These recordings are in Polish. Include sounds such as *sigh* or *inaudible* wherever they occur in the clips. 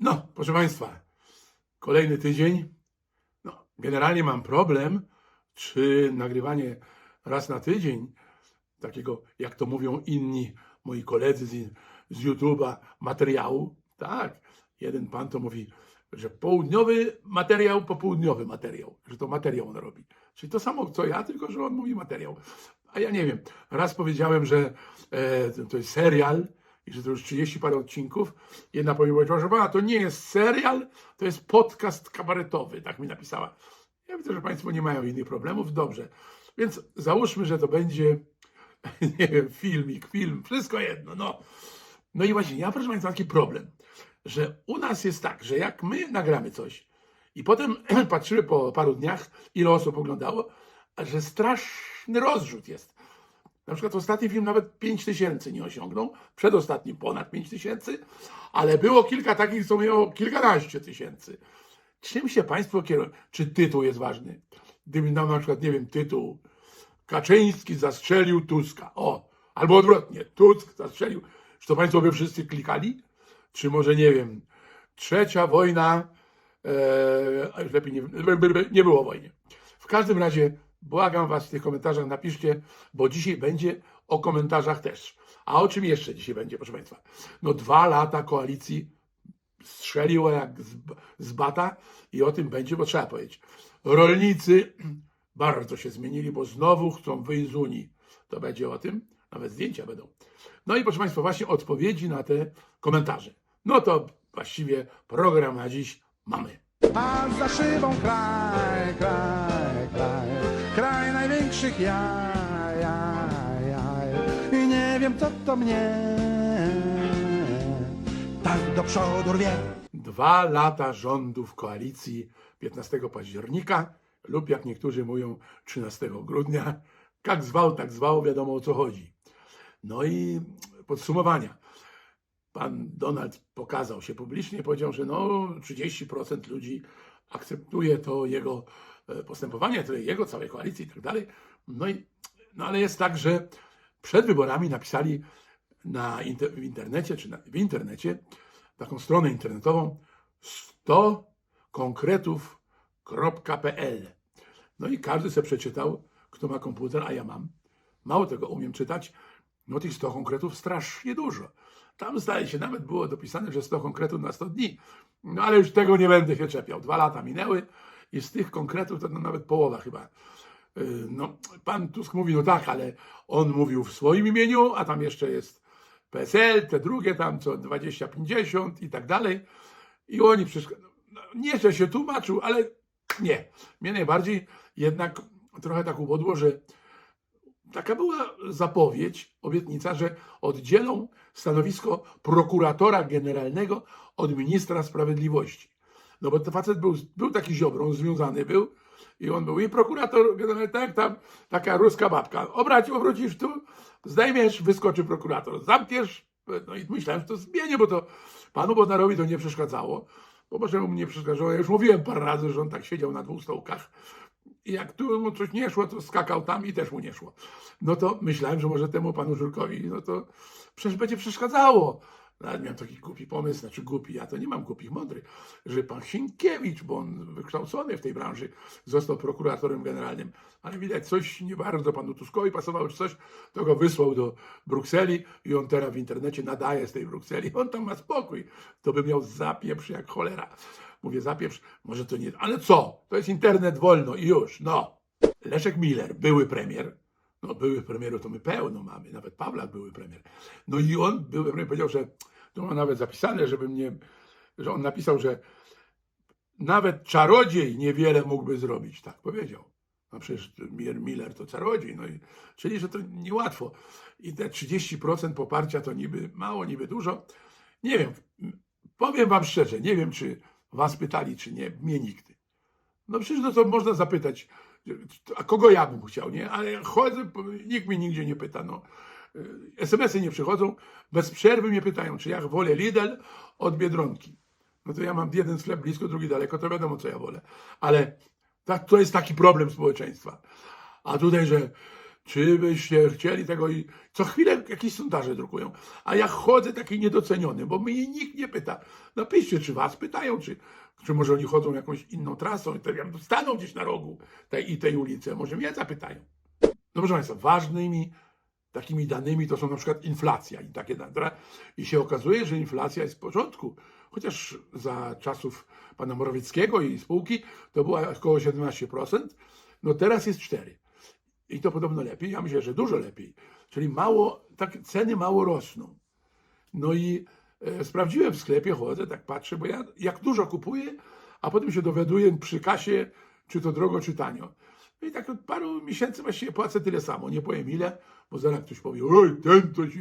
No, proszę Państwa, kolejny tydzień. No, generalnie mam problem, czy nagrywanie raz na tydzień, takiego, jak to mówią inni moi koledzy z, z YouTube'a, materiału. Tak, jeden pan to mówi, że południowy materiał, popołudniowy materiał, że to materiał on robi. Czyli to samo co ja, tylko że on mówi materiał. A ja nie wiem. Raz powiedziałem, że e, to jest serial i że to już 30 parę odcinków. Jedna powiedziała, że pana, to nie jest serial, to jest podcast kabaretowy, tak mi napisała. Ja widzę, że Państwo nie mają innych problemów, dobrze. Więc załóżmy, że to będzie, *laughs* nie wiem, filmik, film, wszystko jedno, no. No i właśnie, ja proszę Państwa, taki problem, że u nas jest tak, że jak my nagramy coś i potem *clears throat* patrzymy po paru dniach, ile osób oglądało, że straszny rozrzut jest. Na przykład ostatni film nawet 5 tysięcy nie osiągnął, przedostatni ponad 5 tysięcy, ale było kilka takich, co miało kilkanaście tysięcy. Czym się Państwo kierują? Czy tytuł jest ważny? Gdyby nam na przykład, nie wiem, tytuł Kaczyński zastrzelił Tuska. O, albo odwrotnie, Tusk zastrzelił. Czy to Państwo by wszyscy klikali? Czy może, nie wiem, trzecia wojna, e, lepiej nie, nie było wojny. W każdym razie błagam Was w tych komentarzach napiszcie, bo dzisiaj będzie o komentarzach też. A o czym jeszcze dzisiaj będzie, proszę Państwa? No dwa lata koalicji strzeliło jak z, z bata i o tym będzie, bo trzeba powiedzieć. Rolnicy *clears throat* bardzo się zmienili, bo znowu chcą wyjść z Unii. To będzie o tym, nawet zdjęcia będą. No i proszę Państwa, właśnie odpowiedzi na te komentarze. No to właściwie program na dziś mamy. A za szybą kraj, kraj, kraj, największych jaj, jaj, jaj. I nie wiem co to mnie tak do przodu rwie. Dwa lata rządów koalicji 15 października lub jak niektórzy mówią 13 grudnia. Jak zwał, tak zwał, wiadomo o co chodzi. No i podsumowania. Pan Donald pokazał się publicznie, powiedział, że no 30% ludzi akceptuje to jego e, postępowanie, to jego, całej koalicji i tak dalej. No i, no ale jest tak, że przed wyborami napisali na inter, w internecie, czy na, w internecie, taką stronę internetową 100 konkretów.pl. No i każdy sobie przeczytał, kto ma komputer, a ja mam. Mało tego umiem czytać. No tych 100 konkretów strasznie dużo. Tam zdaje się nawet było dopisane, że 100 konkretów na 100 dni. No ale już tego nie będę się czepiał. Dwa lata minęły i z tych konkretów to no, nawet połowa chyba. Yy, No, pan Tusk mówi, no tak, ale on mówił w swoim imieniu, a tam jeszcze jest PSL, te drugie tam co 20-50 i tak dalej. I oni przeszkadzają. No, nie, że się tłumaczył, ale nie. Mnie najbardziej jednak trochę tak uwodło, że taka była zapowiedź, obietnica, że oddzielą stanowisko prokuratora generalnego od ministra sprawiedliwości. No bo ten facet był, był taki ziobrą, związany był i on był i prokurator generalny, tak tam taka ruska babka. Obrać, obrócisz tu, zdejmiesz, wyskoczy prokurator. Zamkniesz, no i myślałem, że to zmienię, bo to panu Bodnarowi to nie przeszkadzało. Bo może mu nie przeszkadzało. Ja już mówiłem parę razy, że on tak siedział na dwóch stołkach. I jak tu mu coś nie szło, to skakał tam i też mu nie szło. No to myślałem, że może temu panu Żurkowi, no to przecież będzie przeszkadzało. Nawet miałem taki głupi pomysł, znaczy głupi, ja to nie mam głupich, mądrych, że pan Sienkiewicz, bo on wykształcony w tej branży, został prokuratorem generalnym, ale widać coś nie bardzo panu Tuskowi pasowało, czy coś, to go wysłał do Brukseli i on teraz w internecie nadaje z tej Brukseli. On tam ma spokój. To by miał zapieprz jak cholera. Mówię zapieprz, może to nie, ale co? To jest internet wolno i już, no. Leszek Miller, były premier, no byłych premierów to my pełno mamy, nawet Pawlak były premier. No i on, były premier, powiedział, że, to ma nawet zapisane, żeby mnie, że on napisał, że nawet czarodziej niewiele mógłby zrobić, tak powiedział. No przecież Miller to czarodziej, no i, czyli, że to niełatwo. I te 30% poparcia to niby mało, niby dużo. Nie wiem, powiem wam szczerze, nie wiem, czy was pytali, czy nie, mnie nigdy. No przecież no to można zapytać, a kogo ja bym chciał, nie? Ale chodzę, nikt mnie nigdzie nie pyta, no. Y, SMS-y nie przychodzą, bez przerwy mnie pytają, czy ja wolę Lidl od Biedronki. No to ja mam jeden sklep blisko, drugi daleko, to wiadomo, co ja wolę. Ale tak, to jest taki problem społeczeństwa. A tutaj, że Czy byście chcieli tego i co chwilę jakieś sondaże drukują. A ja chodzę taki niedoceniony, bo mnie nikt nie pyta. Napiszcie, czy was pytają, czy, czy może oni chodzą jakąś inną trasą i tak staną gdzieś na rogu tej i tej ulicy. Może mnie zapytają. No proszę Państwa, ważnymi takimi danymi to są na przykład inflacja i takie dane. I się okazuje, że inflacja jest w porządku. Chociaż za czasów pana Morawieckiego i spółki to była około 17%, no teraz jest 4%. I to podobno lepiej, ja myślę, że dużo lepiej. Czyli mało, tak ceny mało rosną. No i e, sprawdziłem w sklepie, chodzę, tak patrzę, bo ja jak dużo kupuję, a potem się dowiaduję przy kasie, czy to drogo, czy tanio. No i tak od paru miesięcy właściwie płacę tyle samo. Nie powiem ile, bo zaraz ktoś powie, oj, ten to się...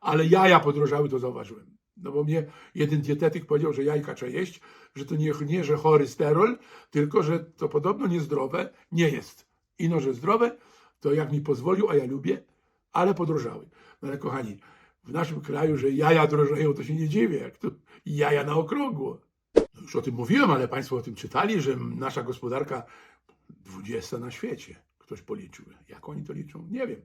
Ale jaja podrożały, to zauważyłem. No bo mnie jeden dietetyk powiedział, że jajka trzeba jeść, że to nie, nie że chory sterol, tylko że to podobno niezdrowe nie jest. Ino, że zdrowe, to jak mi pozwolił, a ja lubię, ale podrożały. No ale kochani, w naszym kraju, że jaja drożeją, to się nie dziwię, jak tu jaja na okrągło. No już o tym mówiłem, ale Państwo o tym czytali, że nasza gospodarka 20 na świecie. Ktoś policzył. Jak oni to liczą? Nie wiem.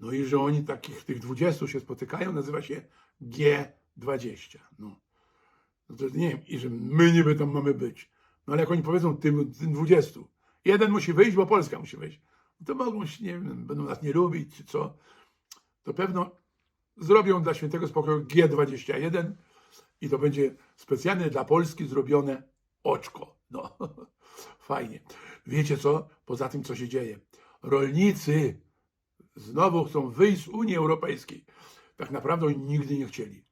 No i że oni takich, tych 20 się spotykają, nazywa się G20. No. no to nie wiem, i że my niby tam mamy być. No ale jak oni powiedzą tym, tym 20, jeden musi wyjść, bo Polska musi wyjść, to mogą się, nie wiem, będą nas nie lubić, czy co, to pewno zrobią dla świętego spokoju G21 i to będzie specjalnie dla Polski zrobione oczko. No, *laughs* fajnie. Wiecie co? Poza tym, co się dzieje. Rolnicy znowu chcą wyjść z Unii Europejskiej. Tak naprawdę oni nigdy nie chcieli.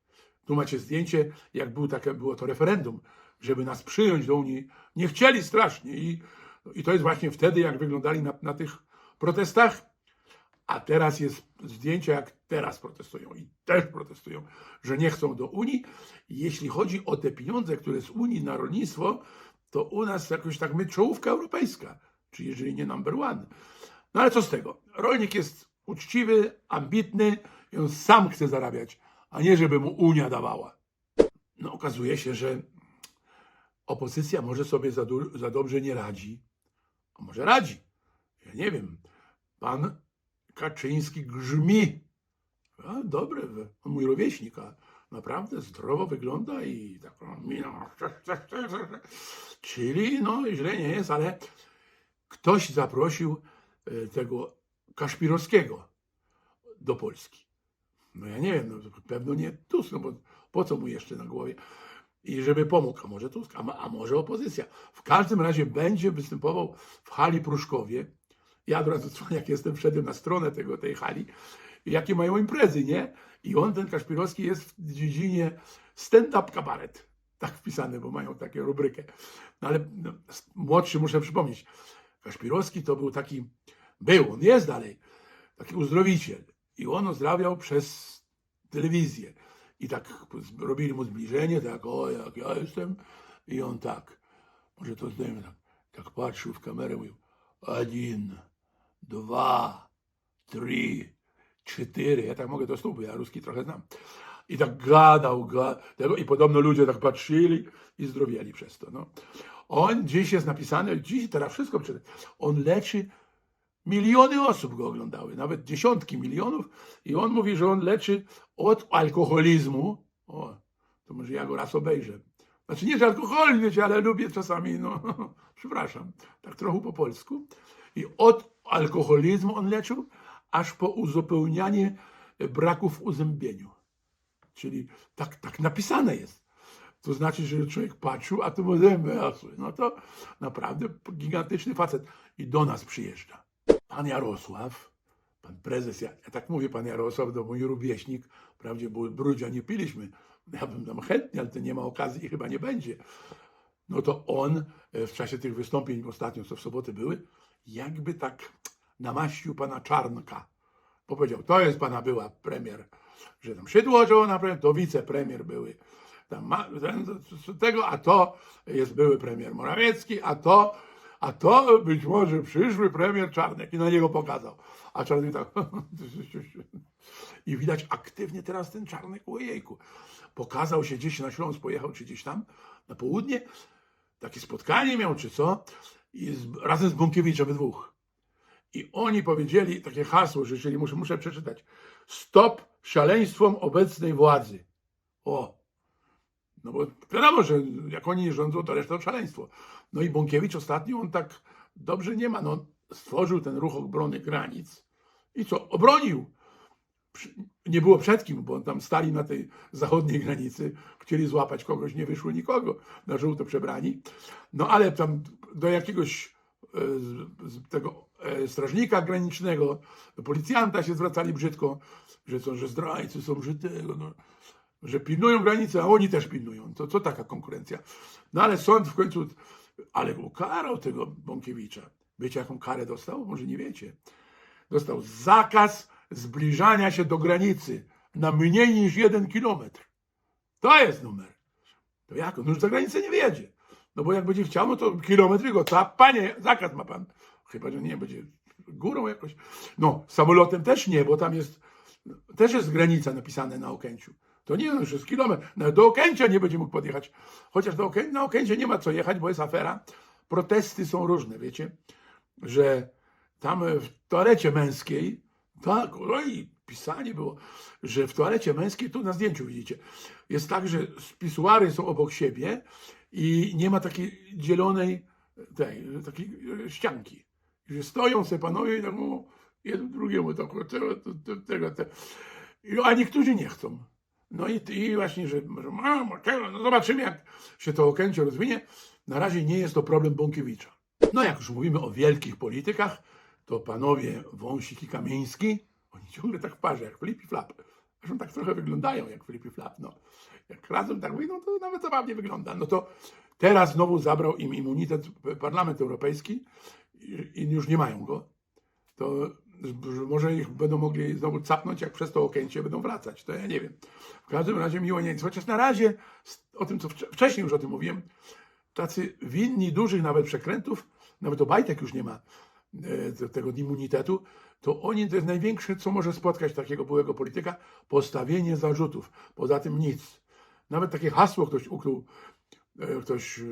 Tu macie zdjęcie, jak był takie, było to referendum, żeby nas przyjąć do Unii. Nie chcieli strasznie i, i to jest właśnie wtedy, jak wyglądali na, na tych protestach. A teraz jest zdjęcie, jak teraz protestują i też protestują, że nie chcą do Unii. Jeśli chodzi o te pieniądze, które z Unii na rolnictwo, to u nas jakoś tak my czołówka europejska, czy jeżeli nie number one. No ale co z tego? Rolnik jest uczciwy, ambitny i on sam chce zarabiać, a nie żeby mu Unia dawała. No okazuje się, że opozycja może sobie za, za dobrze nie radzi. A może radzi? Ja nie wiem. Pan Kaczyński grzmi. A, dobry, on mój rówieśnik, a naprawdę zdrowo wygląda i taką miną. Czyli no źle nie jest, ale ktoś zaprosił e, tego Kaszpirowskiego do Polski. No ja nie wiem, no, pewno nie Tusk, no bo po co mu jeszcze na głowie? I żeby pomógł, a może Tusk, a, a może opozycja. W każdym razie będzie występował w hali Pruszkowie. Ja od razu, jak jestem, wszedłem na stronę tego, tej hali, jakie mają imprezy, nie? I on, ten Kaszpirowski, jest w dziedzinie stand-up kabaret. Tak wpisane, bo mają takie rubrykę. No ale no, młodszy muszę przypomnieć. Kaszpirowski to był taki, był, on jest dalej, taki uzdrowiciel. I on uzdrawiał przez telewizję. I tak z- robili mu zbliżenie, tak, o, jak ja jestem. I on tak, może to zdejmę tak, tak patrzył w kamerę, mówił, один, dwa, trzy, cztery. Ja tak mogę do stóp, ja ruski trochę znam. I tak gadał, gadał. I podobno ludzie tak patrzyli i zdrowieli przez to. No. On dziś jest napisane, dziś teraz wszystko przeczytam. On leczy Miliony osób go oglądały, nawet dziesiątki milionów. I on mówi, że on leczy od alkoholizmu. O, to może ja go raz obejrzę. Znaczy nie, że alkohol, wiecie, ale lubię czasami, no, *laughs* przepraszam, tak trochę po polsku. I od alkoholizmu on leczył, aż po uzupełnianie braków w uzębieniu. Czyli tak, tak napisane jest. To znaczy, że człowiek patrzył, a tu mu zęby rosły. No to naprawdę gigantyczny facet. I do nas przyjeżdża. Pan Jarosław, pan prezes, ja, ja tak mówię, pan Jarosław, to mój rówieśnik, wprawdzie bo brudzia nie piliśmy, ja bym tam chętnie, ale to nie ma okazji i chyba nie będzie. No to on e, w czasie tych wystąpień ostatnio, co w sobotę były, jakby tak namaścił pana Czarnka. Bo powiedział, to jest pana była premier, że tam Szydło, że ona premier, to wicepremier były. Tam ma, ten, tego, a to jest były premier Morawiecki, a to, a to być może przyszły premier Czarnek i na niego pokazał. A Czarnek tak. *laughs* I widać aktywnie teraz ten Czarnek, ojejku. Pokazał się gdzieś na Śląsk, pojechał czy gdzieś tam na południe. Takie spotkanie miał czy co. I z, razem z Bąkiewiczem we dwóch. I oni powiedzieli takie hasło, że jeżeli muszę, muszę przeczytać. Stop szaleństwom obecnej władzy. O, no bo wiadomo, że jak oni rządzą, to reszta to szaleństwo. No i Bąkiewicz ostatnio, on tak dobrze nie ma. No, stworzył ten ruch obrony granic i co? Obronił. Nie było przed kim, bo tam stali na tej zachodniej granicy, chcieli złapać kogoś, nie wyszło nikogo na żółto przebrani. No ale tam do jakiegoś e, tego e, strażnika granicznego, do policjanta się zwracali brzydko, że są, że zdrajcy są brzydkiego, no, że pilnują granice, a oni też pilnują. To co taka konkurencja? No ale sąd w końcu, ale ukarał tego Bąkiewicza. Wiecie, jaką karę dostał? Może nie wiecie. Dostał zakaz zbliżania się do granicy na mniej niż jeden kilometr. To jest numer. To jak? On już za granicę nie wjedzie. No bo jak będzie chciał, no to kilometry go ca, panie, zakaz ma pan. Chyba, że nie, będzie górą jakoś. No, samolotem też nie, bo tam jest, też jest granica napisane na Okęciu. To nie, no już jest kilometr. Nawet do Okęcia nie będzie mógł podjechać. Chociaż do Okę... na Okęcie nie ma co jechać, bo jest afera. Protesty są różne, wiecie, że tam w toalecie męskiej, tak, no i pisanie było, że w toalecie męskiej, tu na zdjęciu widzicie, jest tak, że spisuary są obok siebie i nie ma takiej dzielonej tej, takiej e, ścianki. Że stoją se panowie i tak mówią jeden drugiemu tak, tego, tego, tego, A niektórzy nie chcą. No i, i właśnie, że, że mamo, tego, no zobaczymy, jak się to okęcie rozwinie. Na razie nie jest to problem Bąkiewicza. No jak już mówimy o wielkich politykach, to panowie Wąsik i Kamieński, oni ciągle tak w parze, jak Flip i Flap. Zresztą tak trochę wyglądają jak Flip i Flap. No. Jak razem tak wyjdą, to nawet zabawnie wygląda. No to teraz znowu zabrał im immunitet Parlament Europejski i, już nie mają go. To że może ich będą mogli znowu capnąć, jak przez to okęcie będą wracać. To ja nie wiem. W każdym razie miło nie jest. Chociaż na razie, o tym co wcze- wcześniej już o tym mówiłem, tacy winni dużych nawet przekrętów, nawet Obajtek już nie ma tego immunitetu, to oni to jest największe, co może spotkać takiego byłego polityka, postawienie zarzutów. Poza tym nic. Nawet takie hasło ktoś ukrył, e, ktoś e,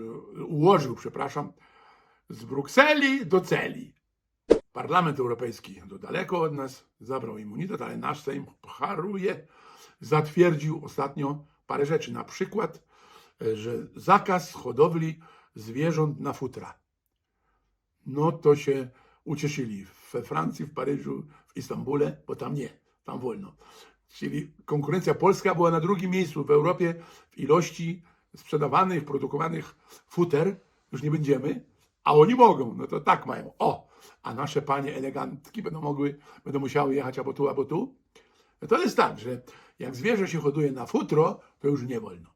ułożył, przepraszam, z Brukseli do celi. Parlament Europejski to daleko od nas, zabrał immunitet, ale nasz Sejm haruje, zatwierdził ostatnio parę rzeczy. Na przykład, e, że zakaz hodowli zwierząt na futra. No to się ucieszyli we Francji, w Paryżu, w Istambule, bo tam nie, tam wolno. Czyli konkurencja polska była na drugim miejscu w Europie w ilości sprzedawanych, produkowanych futer. Już nie będziemy, a oni mogą, no to tak mają. O, a nasze panie elegantki będą mogły, będą musiały jechać albo tu, albo tu. No to jest tak, że jak zwierzę się hoduje na futro, to już nie wolno.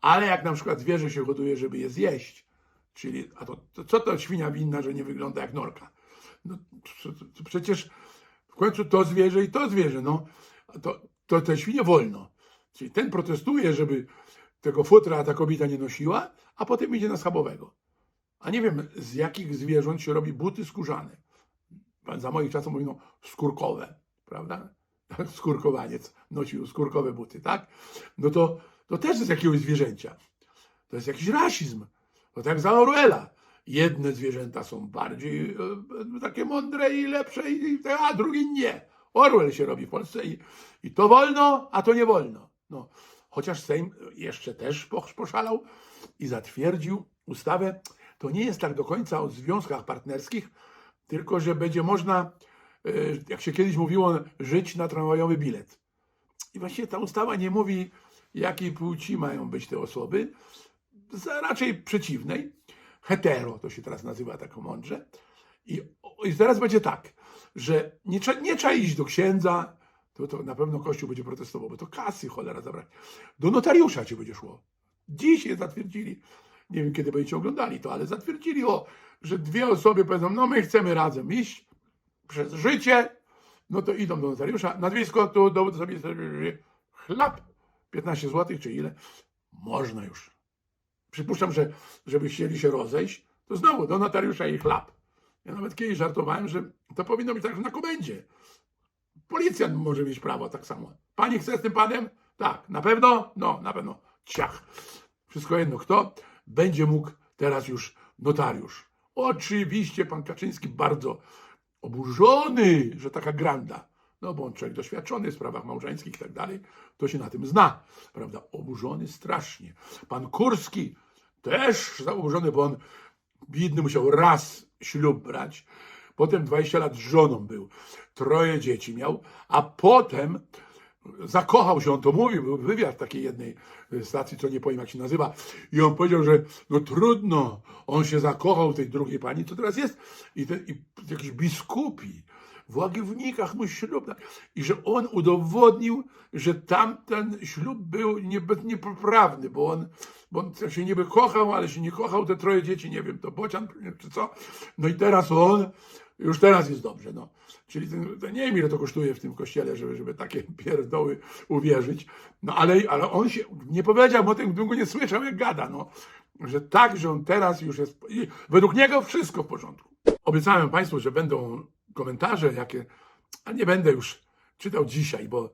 Ale jak na przykład zwierzę się hoduje, żeby je zjeść, czyli, a to, to co to świnia winna, że nie wygląda jak norka? No, przecież w końcu to zwierzę i to zwierzę, no, to, to te świnie wolno. Czyli ten protestuje, żeby tego futra ta kobieta nie nosiła, a potem idzie na schabowego. A nie wiem, z jakich zwierząt się robi buty skórzane. Za moich czasów mówią skórkowe, prawda? *laughs* Skórkowaniec nosił skórkowe buty, tak? No to, to też jest jakiegoś zwierzęcia. To jest jakiś rasizm. To tak za Orwella. Jedne zwierzęta są bardziej e, takie mądre i lepsze, a drugie nie. Orwell się robi w Polsce i, i to wolno, a to nie wolno. No, chociaż Sejm jeszcze też posz- poszalał i zatwierdził ustawę. To nie jest tak do końca o związkach partnerskich, tylko że będzie można, e, jak się kiedyś mówiło, żyć na tramwajowy bilet. I właściwie ta ustawa nie mówi, jakiej płci mają być te osoby, raczej przeciwnej. Hetero to się teraz nazywa tak mądrze. I, i teraz będzie tak, że nie, nie trzeba iść do księdza, to, to na pewno Kościół będzie protestował, bo to kasy cholera zabrać. Do notariusza ci będzie szło. Je zatwierdzili. Nie wiem, kiedy będziecie oglądali to, ale zatwierdzili, o, że dwie osoby powiedzą, no my chcemy razem iść przez życie, no to idą do notariusza, nazwisko tu, dowód osobisty, chlap, 15 zł czy ile, można już. Przypuszczam, że żeby chcieli się rozejść, to znowu do notariusza i chlap. Ja nawet kiedyś żartowałem, że to powinno być tak na komendzie. Policjant może mieć prawo tak samo. Pani chce z tym panem? Tak. Na pewno? No, na pewno. Ciach. Wszystko jedno. Kto będzie mógł teraz już notariusz? Oczywiście pan Kaczyński bardzo oburzony, że taka granda. No bo on człowiek doświadczony w sprawach małżeńskich i tak dalej, to się na tym zna, prawda? Oburzony strasznie. Pan Kurski też oburzony, bo on biedny musiał raz ślub brać, potem 20 lat z żoną był, troje dzieci miał, a potem zakochał się, on to mówił, był wywiad takiej jednej stacji, co nie powiem jak się nazywa, i on powiedział, że no trudno, on się zakochał w tej drugiej pani, co teraz jest, i, te, i jakiś biskupi w Łagiewnikach mu ślub, i że on udowodnił, że tamten ślub był niebe, niepoprawny, bo on, bo on się niby kochał, ale się nie kochał, te troje dzieci, nie wiem, to bocian czy co, no i teraz on, już teraz jest dobrze, no. Czyli ten, nie wiem, ile to kosztuje w tym kościele, żeby, żeby takie *laughs* pierdoły uwierzyć. No ale, ale on się nie powiedział o tym, gdybym go nie słyszał, jak gada, no. Że tak, że on teraz już jest. Według niego wszystko w porządku. Obiecałem Państwu, że będą komentarze, jakie. A nie będę już czytał dzisiaj, bo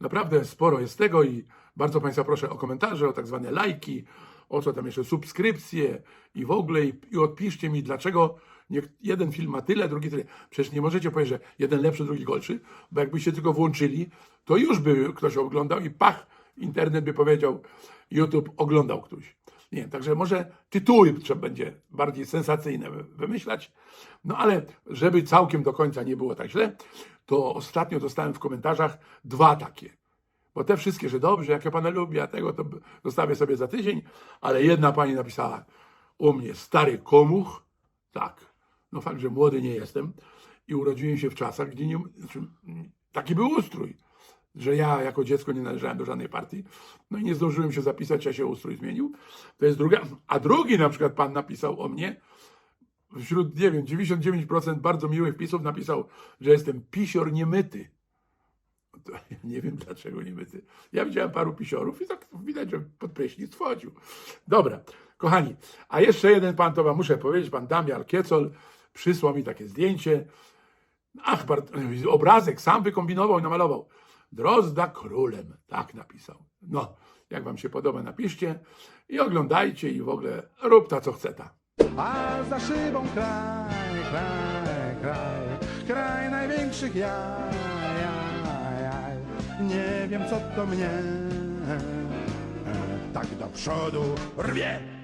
naprawdę sporo jest tego i bardzo Państwa proszę o komentarze, o tak zwane lajki, o co tam jeszcze, subskrypcje i w ogóle i, i odpiszcie mi, dlaczego nie, jeden film ma tyle, drugi tyle. Przecież nie możecie powiedzieć, że jeden lepszy, drugi gorszy, bo jakbyście tylko włączyli, to już by ktoś oglądał i pach, internet by powiedział, YouTube oglądał ktoś. Nie, także może tytuły trzeba będzie bardziej sensacyjne wy- wymyślać. No ale żeby całkiem do końca nie było tak źle, to ostatnio dostałem w komentarzach dwa takie. Bo te wszystkie, że dobrze, jak ja pana lubię, a tego to zostawię sobie za tydzień, ale jedna pani napisała u mnie stary komuch, tak, no fakt, że młody nie jestem i urodziłem się w czasach, gdzie nie, znaczy, taki był ustrój, że ja jako dziecko nie należałem do żadnej partii, no i nie zdążyłem się zapisać, a się ustrój zmienił. To jest druga, a drugi na przykład pan napisał o mnie, wśród, nie wiem, 99% bardzo miłych pisów napisał, że jestem pisior niemyty. To *laughs* nie wiem dlaczego niemyty. Ja widziałem paru pisiorów i tak widać, że pod prysznic wchodził. Dobra, kochani, a jeszcze jeden pan, to wam muszę powiedzieć, pan Damian Kiecol przysłał mi takie zdjęcie. Ach, obrazek sam wykombinował i namalował. Drozda królem, tak napisał. No, jak wam się podoba, napiszcie i oglądajcie i w ogóle rób ta co chce ta. A za szybą kraj, kraj, kraj, kraj największych jaj, jaj, jaj. Nie wiem co to mnie tak do przodu rwie.